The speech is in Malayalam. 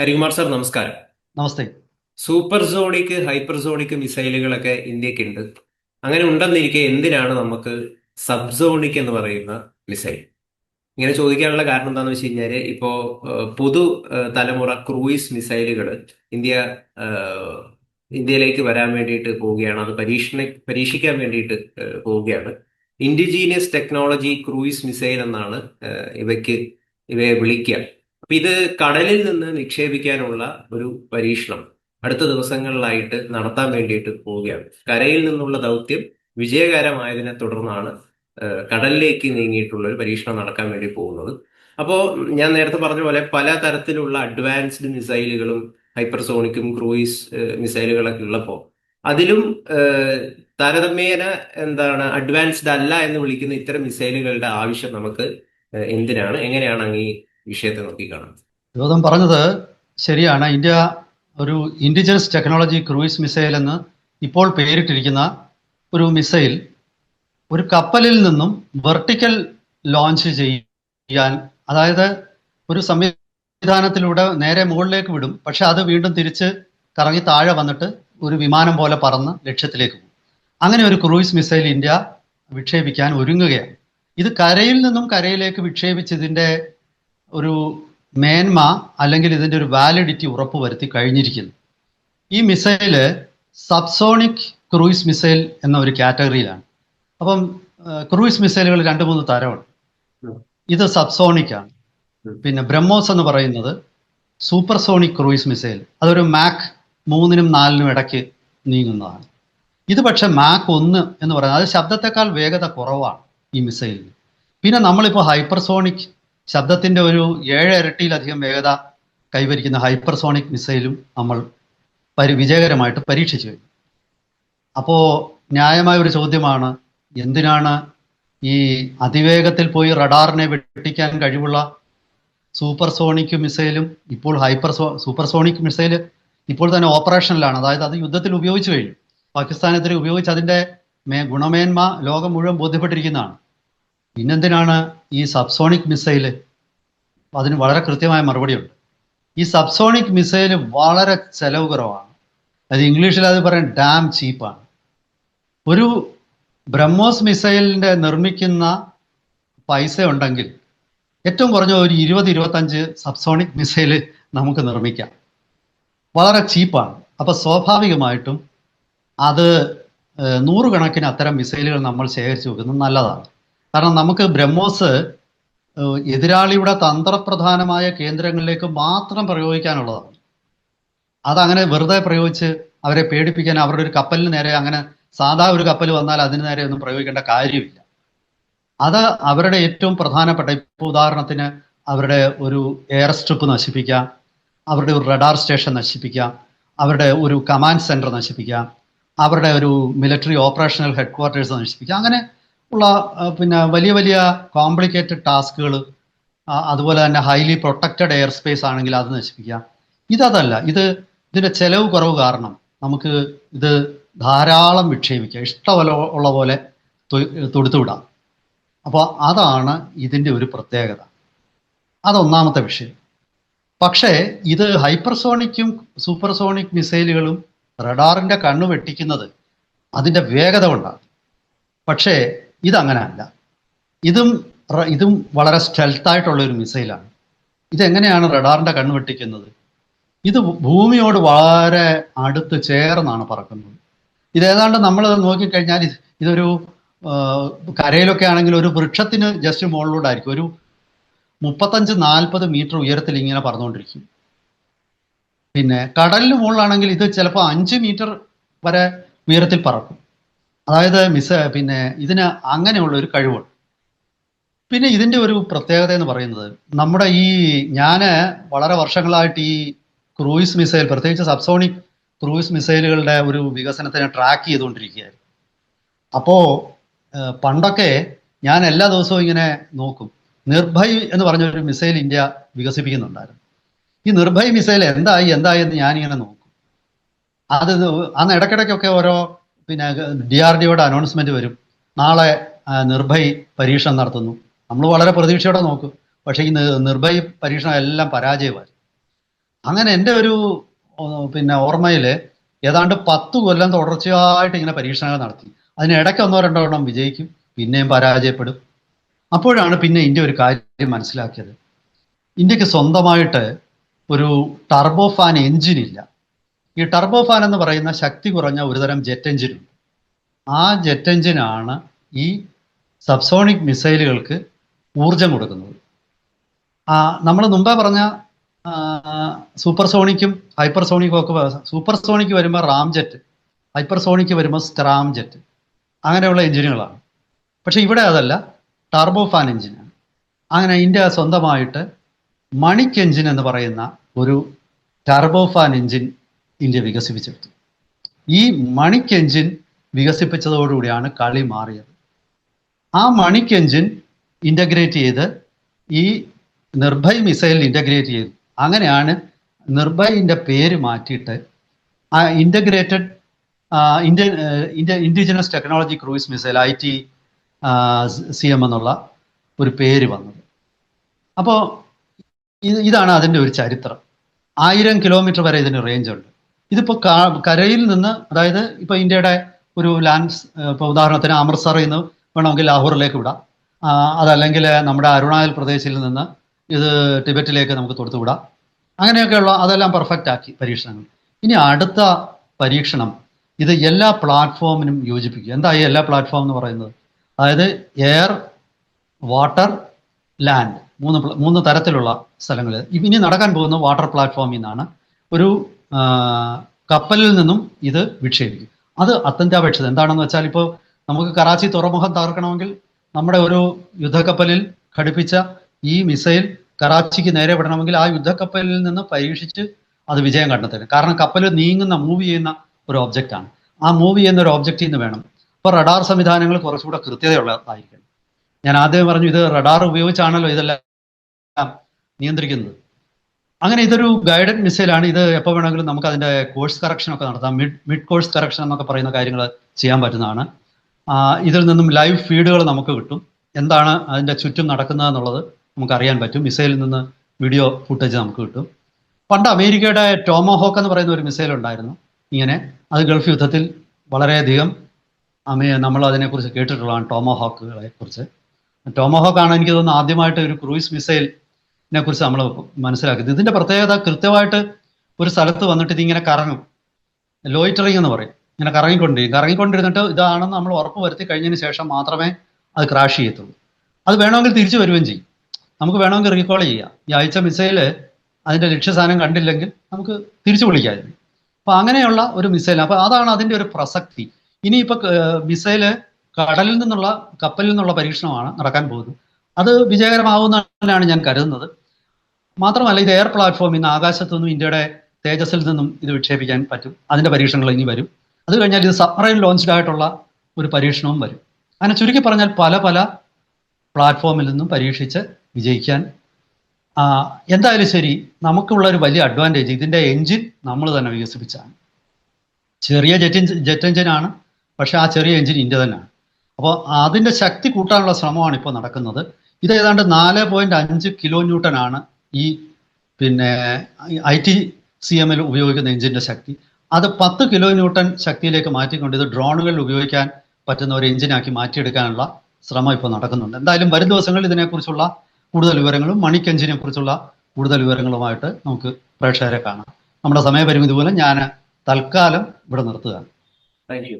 ഹരികുമാർ സാർ നമസ്കാരം. നമസ്തേ. സൂപ്പർ സോണിക് ഹൈപ്പർസോണിക് മിസൈലുകളൊക്കെ ഇന്ത്യയ്ക്ക് ഉണ്ട് അങ്ങനെ ഉണ്ടെന്നിരിക്കെ എന്തിനാണ് നമുക്ക് സബ് സോണിക് എന്ന് പറയുന്ന മിസൈൽ? ഇങ്ങനെ ചോദിക്കാനുള്ള കാരണം എന്താണെന്ന് വെച്ച് കഴിഞ്ഞാൽ ഇപ്പോ പുതു തലമുറ ക്രൂയിസ് മിസൈലുകൾ ഇന്ത്യ ഇന്ത്യയിലേക്ക് വരാൻ വേണ്ടിയിട്ട് പോവുകയാണ്. അത് പരീക്ഷണ പരീക്ഷിക്കാൻ വേണ്ടിയിട്ട് പോവുകയാണ്. ഇൻഡിജീനിയസ് ടെക്നോളജി ക്രൂയിസ് മിസൈൽ എന്നാണ് ഇവയ്ക്ക് ഇവയെ വിളിക്കുക. അപ്പൊ ഇത് കടലിൽ നിന്ന് നിക്ഷേപിക്കാനുള്ള ഒരു പരീക്ഷണം അടുത്ത ദിവസങ്ങളിലായിട്ട് നടത്താൻ വേണ്ടിയിട്ട് പോവുകയാണ്. കരയിൽ നിന്നുള്ള ദൗത്യം വിജയകരമായതിനെ തുടർന്നാണ് കടലിലേക്ക് നീങ്ങിയിട്ടുള്ള ഒരു പരീക്ഷണം നടക്കാൻ വേണ്ടി പോകുന്നത്. അപ്പോൾ ഞാൻ നേരത്തെ പറഞ്ഞ പോലെ പല തരത്തിലുള്ള അഡ്വാൻസ്ഡ് മിസൈലുകളും ഹൈപ്പർസോണിക്കും ക്രൂയിസ് മിസൈലുകളൊക്കെ ഉള്ളപ്പോൾ അതിലും താരതമ്യേന എന്താണ് അഡ്വാൻസ്ഡ് അല്ല എന്ന് വിളിക്കുന്ന ഇത്തരം മിസൈലുകളുടെ ആവശ്യം നമുക്ക് എന്തിനാണ്? എങ്ങനെയാണ് അങ്ങ് വിഷയത്തെ നോക്കിക്കാണുന്നത് ഗൗതം പറഞ്ഞത് ശരിയാണ്. ഇന്ത്യ ഒരു ഇൻഡിജിനസ് ടെക്നോളജി ക്രൂയിസ് മിസൈൽ എന്ന് ഇപ്പോൾ പേരിട്ടിരിക്കുന്ന ഒരു മിസൈൽ ഒരു കപ്പലിൽ നിന്നും വെർട്ടിക്കൽ ലോഞ്ച് ചെയ്യാൻ അതായത് ഒരു സംവിധാനത്തിലൂടെ നേരെ മുകളിലേക്ക് വിടും. പക്ഷെ അത് വീണ്ടും തിരിച്ച് കറങ്ങി താഴെ വന്നിട്ട് ഒരു വിമാനം പോലെ പറന്ന് ലക്ഷ്യത്തിലേക്ക് പോകും. അങ്ങനെ ഒരു ക്രൂയിസ് മിസൈൽ ഇന്ത്യ വിക്ഷേപിക്കാൻ ഒരുങ്ങുകയാണ്. ഇത് കരയിൽ നിന്നും കരയിലേക്ക് വിക്ഷേപിച്ചതിന്റെ ഒരു മേന്മ അല്ലെങ്കിൽ ഇതിന്റെ ഒരു വാലിഡിറ്റി ഉറപ്പ് വരുത്തി കഴിഞ്ഞിരിക്കുന്നു. ഈ മിസൈൽ സബ്സോണിക് ക്രൂയിസ് മിസൈൽ എന്ന ഒരു കാറ്റഗറിയിലാണ് അപ്പം ക്രൂയിസ് മിസൈലുകൾ രണ്ട് മൂന്ന് തരമുണ്ട്. ഇത് സബ്സോണിക് ആണ്. പിന്നെ ബ്രഹ്മോസ് എന്ന് പറയുന്നത് സൂപ്പർസോണിക് ക്രൂയിസ് മിസൈൽ അതൊരു മാക് മൂന്നിനും നാലിനും ഇടയ്ക്ക് നീങ്ങുന്നതാണ്. ഇത് പക്ഷെ മാക് ഒന്ന് എന്ന് പറയുന്നത് അത് ശബ്ദത്തെക്കാൾ വേഗത കുറവാണ് ഈ മിസൈലിന് പിന്നെ നമ്മളിപ്പോൾ ഹൈപ്പർസോണിക് ശബ്ദത്തിന്റെ ഒരു ഏഴ് ഇരട്ടിയിലധികം വേഗത കൈവരിക്കുന്ന ഹൈപ്പർസോണിക് മിസൈലും നമ്മൾ പരി വിജയകരമായിട്ട് പരീക്ഷിച്ചു കഴിഞ്ഞു. അപ്പോൾ ന്യായമായ ഒരു ചോദ്യമാണ് എന്തിനാണ് ഈ അതിവേഗത്തിൽ പോയി റഡാറിനെ വെട്ടിക്കാൻ കഴിവുള്ള സൂപ്പർസോണിക് മിസൈലും ഇപ്പോൾ ഹൈപ്പർ സൂപ്പർസോണിക് മിസൈൽ ഇപ്പോൾ തന്നെ ഓപ്പറേഷനിലാണ്. അതായത് അത് യുദ്ധത്തിൽ ഉപയോഗിച്ചു കഴിഞ്ഞു. പാകിസ്ഥാനെതിരെ ഉപയോഗിച്ച് അതിന്റെ മേ ഗുണമേന്മ ലോകം മുഴുവൻ ബോധ്യപ്പെട്ടിരിക്കുന്നതാണ്. പിന്നെന്തിനാണ് ഈ സബ്സോണിക് മിസൈൽ അതിന് വളരെ കൃത്യമായ മറുപടിയുണ്ട്. ഈ സബ്സോണിക് മിസൈൽ വളരെ ചെലവ് കുറവാണ്. അത് ഇംഗ്ലീഷിൽ അത് പറയാൻ ഡാം ചീപ്പാണ് ഒരു ബ്രഹ്മോസ് മിസൈലിന്റെ നിർമ്മിക്കുന്ന പൈസ ഉണ്ടെങ്കിൽ ഏറ്റവും കുറഞ്ഞ ഒരു ഇരുപത് ഇരുപത്തഞ്ച് സബ്സോണിക് മിസൈൽ നമുക്ക് നിർമ്മിക്കാം. വളരെ ചീപ്പാണ് അപ്പൊ സ്വാഭാവികമായിട്ടും അത് നൂറുകണക്കിന് അത്തരം മിസൈലുകൾ നമ്മൾ ശേഖരിച്ചു വെക്കുന്നത് നല്ലതാണ്. കാരണം നമുക്ക് ബ്രഹ്മോസ് എതിരാളിയുടെ തന്ത്രപ്രധാനമായ കേന്ദ്രങ്ങളിലേക്ക് മാത്രം പ്രയോഗിക്കാനുള്ളതാണ്. അതങ്ങനെ വെറുതെ പ്രയോഗിച്ച് അവരെ പേടിപ്പിക്കാൻ അവരുടെ ഒരു കപ്പലിന് നേരെ അങ്ങനെ സാധാ ഒരു കപ്പൽ വന്നാൽ അതിന് നേരെ ഒന്നും പ്രയോഗിക്കേണ്ട കാര്യമില്ല. അത് അവരുടെ ഏറ്റവും പ്രധാനപ്പെട്ട ഇപ്പോൾ ഉദാഹരണത്തിന് അവരുടെ ഒരു എയർ സ്ട്രിപ്പ് നശിപ്പിക്കാം അവരുടെ ഒരു റഡാർ സ്റ്റേഷൻ നശിപ്പിക്കാം അവരുടെ ഒരു കമാൻഡ് സെന്റർ നശിപ്പിക്കാം അവരുടെ ഒരു മിലിറ്ററി ഓപ്പറേഷണൽ ഹെഡ്ക്വാർട്ടേഴ്സ് നശിപ്പിക്കാം അങ്ങനെ ഉള്ള പിന്നെ വലിയ വലിയ കോംപ്ലിക്കേറ്റഡ് ടാസ്കുകൾ അതുപോലെ തന്നെ ഹൈലി പ്രൊട്ടക്റ്റഡ് എയർ സ്പേസ് ആണെങ്കിൽ അത് നശിപ്പിക്കാം. ഇതതല്ല ഇത് ഇതിന്റെ ചെലവ് കുറവ് കാരണം നമുക്ക് ഇത് ധാരാളം വിക്ഷേപിക്കുക ഇഷ്ടപോലെ ഉള്ള പോലെ തൊടുത്തുവിടാം അപ്പോൾ അതാണ് ഇതിന്റെ ഒരു പ്രത്യേകത. അതൊന്നാമത്തെ വിഷയം. പക്ഷേ ഇത് ഹൈപ്പർസോണിക്കും സൂപ്പർസോണിക് മിസൈലുകളും റഡാറിന്റെ കണ്ണു വെട്ടിക്കുന്നത് അതിന്റെ വേഗത കൊണ്ടാണ്. പക്ഷേ ഇതങ്ങനെ അല്ല ഇതും ഇതും വളരെ സ്റ്റെൽത്തായിട്ടുള്ള ഒരു മിസൈലാണ് ഇതെങ്ങനെയാണ് റഡാറിന്റെ കണ്ണ് വെട്ടിക്കുന്നത്? ഇത് ഭൂമിയോട് വളരെ അടുത്ത് ചേർന്നാണ് പറക്കുന്നത്. ഇത് ഏതാണ്ട് നമ്മൾ നോക്കിക്കഴിഞ്ഞാൽ ഇത് ഇതൊരു കരയിലൊക്കെ ആണെങ്കിൽ ഒരു വൃക്ഷത്തിന് ജസ്റ്റ് മുകളിലൂടായിരിക്കും. ഒരു മുപ്പത്തഞ്ച് നാൽപ്പത് മീറ്റർ ഉയരത്തിൽ ഇങ്ങനെ പറന്നുകൊണ്ടിരിക്കും. പിന്നെ കടലിന് മുകളിലാണെങ്കിൽ ഇത് ചിലപ്പോൾ അഞ്ച് മീറ്റർ വരെ ഉയരത്തിൽ പറക്കും. അതായത് മിസ് പിന്നെ ഇതിന് അങ്ങനെയുള്ള ഒരു കഴിവുണ്ട്. പിന്നെ ഇതിന്റെ ഒരു പ്രത്യേകത എന്ന് പറയുന്നത് നമ്മുടെ ഈ ഞാൻ വളരെ വർഷങ്ങളായിട്ട് ഈ ക്രൂയിസ് മിസൈൽ പ്രത്യേകിച്ച് സബ്സോണിക് ക്രൂയിസ് മിസൈലുകളുടെ ഒരു വികസനത്തിനെ ട്രാക്ക് ചെയ്തുകൊണ്ടിരിക്കുകയായിരുന്നു. അപ്പോൾ പണ്ടൊക്കെ ഞാൻ എല്ലാ ദിവസവും ഇങ്ങനെ നോക്കും. നിർഭയ് എന്ന് പറഞ്ഞ ഒരു മിസൈൽ ഇന്ത്യ വികസിപ്പിക്കുന്നുണ്ടായിരുന്നു. ഈ നിർഭയ് മിസൈൽ എന്തായി എന്തായി എന്ന് ഞാനിങ്ങനെ നോക്കും. അത് അന്ന് ഇടയ്ക്കിടയ്ക്കൊക്കെ ഓരോ പിന്നെ ഡി ആർ ഡിയുടെ അനൗൺസ്മെന്റ് വരും. നാളെ നിർഭയ് പരീക്ഷണം നടത്തുന്നു. നമ്മൾ വളരെ പ്രതീക്ഷയോടെ നോക്കും. പക്ഷേ ഈ നിർഭയ് പരീക്ഷണം എല്ലാം പരാജയമായി. അങ്ങനെ എന്റെ ഒരു പിന്നെ ഓർമ്മയിൽ ഏതാണ്ട് പത്ത് കൊല്ലം തുടർച്ചയായിട്ട് ഇങ്ങനെ പരീക്ഷണങ്ങൾ നടത്തി. അതിനിടയ്ക്ക് ഒന്നോ രണ്ടോ എണ്ണം വിജയിക്കും. പിന്നെയും പരാജയപ്പെടും. അപ്പോഴാണ് പിന്നെ ഇന്ത്യ ഒരു കാര്യം മനസ്സിലാക്കിയത്. ഇന്ത്യയ്ക്ക് സ്വന്തമായിട്ട് ഒരു ടർബോ ഫാൻ എഞ്ചിൻ ഇല്ല. ഈ ടർബോ ഫാൻ എന്ന് പറയുന്ന ശക്തി കുറഞ്ഞ ഒരുതരം ജെറ്റ് എഞ്ചിനുണ്ട് ആ ജെറ്റ് എഞ്ചിനാണ് ഈ സബ്സോണിക് മിസൈലുകൾക്ക് ഊർജം കൊടുക്കുന്നത്. ആ നമ്മൾ മുമ്പേ പറഞ്ഞ സൂപ്പർസോണിക്കും ഹൈപ്പർസോണിക്കും ഹൈപ്പർ സോണിക്കും ഒക്കെ സൂപ്പർ സോണിക്ക് വരുമ്പോൾ റാം ജെറ്റ് ഹൈപ്പർ സോണിക്ക് വരുമ്പോൾ സ്ട്രാം ജെറ്റ് അങ്ങനെയുള്ള എഞ്ചിനുകളാണ്. പക്ഷെ ഇവിടെ അതല്ല ടർബോ ഫാൻ എഞ്ചിനാണ്. അങ്ങനെ ഇന്ത്യ സ്വന്തമായിട്ട് മണിക് എഞ്ചിൻ എന്ന് പറയുന്ന ഒരു ടർബോ ഫാൻ എഞ്ചിൻ ഇന്ത്യ വികസിപ്പിച്ചെടുത്തു. ഈ മണിക് എഞ്ചിൻ വികസിപ്പിച്ചതോടുകൂടിയാണ് കളി മാറിയത്. ആ മണിക് എഞ്ചിൻ ഇന്റഗ്രേറ്റ് ചെയ്ത് ഈ നിർഭയ് മിസൈലിൽ ഇന്റഗ്രേറ്റ് ചെയ്തു. അങ്ങനെയാണ് നിർഭയിന്റെ പേര് മാറ്റിയിട്ട് ആ integrated Indian India indigenous technology cruise missile I T C M എന്നുള്ള ഒരു പേര് വന്നത്. അപ്പോൾ ഇതാണ് അതിന്റെ ഒരു ചരിത്രം. ആയിരം കിലോമീറ്റർ വരെ ഇതിന് റേഞ്ച് ഉണ്ട്. ഇതിപ്പോൾ കരയിൽ നിന്ന് അതായത് ഇപ്പോൾ ഇന്ത്യയുടെ ഒരു ലാൻഡ് ഇപ്പോൾ ഉദാഹരണത്തിന് അമൃത്സറിൽ നിന്ന് വേണമെങ്കിൽ ലാഹോറിലേക്ക് വിടാം. അതല്ലെങ്കിൽ നമ്മുടെ അരുണാചൽ പ്രദേശിൽ നിന്ന് ഇത് ടിബറ്റിലേക്ക് നമുക്ക് തൊടുത്തു വിടാം. അങ്ങനെയൊക്കെയുള്ള അതെല്ലാം പെർഫെക്റ്റ് ആക്കി പരീക്ഷണങ്ങൾ. ഇനി അടുത്ത പരീക്ഷണം ഇത് എല്ലാ പ്ലാറ്റ്ഫോമിനും യോജിപ്പിക്കുക. എന്താ ഈ എല്ലാ പ്ലാറ്റ്ഫോം എന്ന് പറയുന്നത്? അതായത് എയർ വാട്ടർ ലാൻഡ് മൂന്ന് മൂന്ന് തരത്തിലുള്ള സ്ഥലങ്ങൾ. ഇനി നടക്കാൻ പോകുന്ന വാട്ടർ പ്ലാറ്റ്ഫോമിൽ നിന്നാണ്. ഒരു കപ്പലിൽ നിന്നും ഇത് വിക്ഷേപിക്കും. അത് അത്യന്താപേക്ഷിതം. എന്താണെന്ന് വെച്ചാൽ ഇപ്പോൾ നമുക്ക് കറാച്ചി തുറമുഖം തകർക്കണമെങ്കിൽ നമ്മുടെ ഒരു യുദ്ധക്കപ്പലിൽ ഘടിപ്പിച്ച ഈ മിസൈൽ കറാച്ചിക്ക് നേരെ വിടണമെങ്കിൽ ആ യുദ്ധക്കപ്പലിൽ നിന്ന് പരീക്ഷിച്ച് അത് വിജയം കണ്ടെത്തണം. കാരണം കപ്പൽ നീങ്ങുന്ന മൂവ് ചെയ്യുന്ന ഒരു ഒബ്ജക്റ്റാണ് ആ മൂവ് ചെയ്യുന്ന ഒരു ഒബ്ജക്റ്റിൽ നിന്ന് വേണം. അപ്പോൾ റഡാർ സംവിധാനങ്ങൾ കുറച്ചുകൂടെ കൃത്യതയുള്ളതായിരിക്കണം. ഞാൻ ആദ്യം പറഞ്ഞു ഇത് റഡാർ ഉപയോഗിച്ചാണല്ലോ ഇതെല്ലാം നിയന്ത്രിക്കുന്നത്. അങ്ങനെ ഇതൊരു ഗൈഡഡ് മിസൈലാണ് ഇത് എപ്പോൾ വേണമെങ്കിലും നമുക്ക് അതിന്റെ കോഴ്സ് കറക്ഷൻ ഒക്കെ നടത്താം. മിഡ് മിഡ് കോഴ്സ് കറക്ഷൻ എന്നൊക്കെ പറയുന്ന കാര്യങ്ങൾ ചെയ്യാൻ പറ്റുന്നതാണ്. ഇതിൽ നിന്നും ലൈവ് ഫീഡുകൾ നമുക്ക് കിട്ടും. എന്താണ് അതിന്റെ ചുറ്റും നടക്കുന്നത് എന്നുള്ളത് നമുക്ക് അറിയാൻ പറ്റും. മിസൈലിൽ നിന്ന് വീഡിയോ ഫുട്ടേജ് നമുക്ക് കിട്ടും. പണ്ട് അമേരിക്കയുടെ ടോമോഹോക്ക് എന്ന് പറയുന്ന ഒരു മിസൈൽ ഉണ്ടായിരുന്നു. ഇങ്ങനെ അത് ഗൾഫ് യുദ്ധത്തിൽ വളരെയധികം അമേ നമ്മൾ അതിനെക്കുറിച്ച് കേട്ടിട്ടുള്ളതാണ് ടോമോഹോക്കുകളെ കുറിച്ച് ടോമോഹോക്ക് ആണ് എനിക്ക് തോന്നുന്നു ആദ്യമായിട്ട് ഒരു ക്രൂയിസ് മിസൈലിനെ കുറിച്ച് നമ്മൾ മനസ്സിലാക്കുന്നത് ഇതിന്റെ പ്രത്യേകത കൃത്യമായിട്ട് ഒരു സ്ഥലത്ത് വന്നിട്ട് ഇതിങ്ങനെ കറങ്ങും. ലോയിറ്ററിങ് എന്ന് പറയും. ഇങ്ങനെ കറങ്ങിക്കൊണ്ടിരിക്കും. കറങ്ങിക്കൊണ്ടിരുന്നിട്ട് ഇതാണെന്ന് നമ്മൾ ഉറപ്പ് വരുത്തി കഴിഞ്ഞതിന് ശേഷം മാത്രമേ അത് ക്രാഷ് ചെയ്യത്തുള്ളൂ. അത് വേണമെങ്കിൽ തിരിച്ചു വരികയും ചെയ്യും. നമുക്ക് വേണമെങ്കിൽ റീകോൾ ചെയ്യാം. ഈ അയച്ച മിസൈൽ അതിന്റെ ലക്ഷ്യസ്ഥാനം കണ്ടില്ലെങ്കിൽ നമുക്ക് തിരിച്ചു വിളിക്കാതിരുന്നു അപ്പൊ അങ്ങനെയുള്ള ഒരു മിസൈൽ അപ്പൊ അതാണ് അതിന്റെ ഒരു പ്രസക്തി. ഇനിയിപ്പോ മിസൈൽ കടലിൽ നിന്നുള്ള കപ്പലിൽ നിന്നുള്ള പരീക്ഷണമാണ് നടക്കാൻ പോകുന്നത്. അത് വിജയകരമാവുമെന്നാണ് ഞാൻ കരുതുന്നത്. മാത്രമല്ല ഇത് എയർ പ്ലാറ്റ്ഫോമിൽ നിന്ന് ആകാശത്തു നിന്നും ഇന്ത്യയുടെ തേജസ്സിൽ നിന്നും ഇത് വിക്ഷേപിക്കാൻ പറ്റും. അതിന്റെ പരീക്ഷണങ്ങൾ ഇനി വരും. അത് കഴിഞ്ഞാൽ ഇത് സബ്മറൈൻ ലോഞ്ച്ഡ് ആയിട്ടുള്ള ഒരു പരീക്ഷണവും വരും. അങ്ങനെ ചുരുക്കി പറഞ്ഞാൽ പല പല പ്ലാറ്റ്ഫോമിൽ നിന്നും പരീക്ഷിച്ച് വിജയിക്കാൻ എന്തായാലും ശരി നമുക്കുള്ള ഒരു വലിയ അഡ്വാന്റേജ് ഇതിന്റെ എൻജിൻ നമ്മൾ തന്നെ വികസിപ്പിച്ചാണ് ചെറിയ ജെറ്റ് ജെറ്റ് എഞ്ചിനാണ് പക്ഷേ ആ ചെറിയ എഞ്ചിൻ ഇന്ത്യ തന്നെയാണ്. അപ്പോൾ അതിന്റെ ശക്തി കൂട്ടാനുള്ള ശ്രമമാണ് ഇപ്പോൾ നടക്കുന്നത്. ഇത് ഏതാണ്ട് നാല് പോയിന്റ് അഞ്ച് കിലോ ന്യൂട്ടൺ ആണ് ഈ പിന്നെ ഐ ടി സി എമ്മിൽ ഉപയോഗിക്കുന്ന എഞ്ചിന്റെ ശക്തി. അത് പത്ത് കിലോ ന്യൂട്ടൺ ശക്തിയിലേക്ക് മാറ്റിക്കൊണ്ട് ഇത് ഡ്രോണുകളിൽ ഉപയോഗിക്കാൻ പറ്റുന്ന ഒരു എഞ്ചിനാക്കി മാറ്റിയെടുക്കാനുള്ള ശ്രമം ഇപ്പോൾ നടക്കുന്നുണ്ട്. എന്തായാലും വരും ദിവസങ്ങളിൽ ഇതിനെക്കുറിച്ചുള്ള കൂടുതൽ വിവരങ്ങളും മണിക്കെഞ്ചിനെ കുറിച്ചുള്ള കൂടുതൽ വിവരങ്ങളുമായിട്ട് നമുക്ക് പ്രേക്ഷകരെ കാണാം. നമ്മുടെ സമയപരിമിതി മൂലം ഞാൻ തൽക്കാലം ഇവിടെ നിർത്തുകയാണ്. Thank you.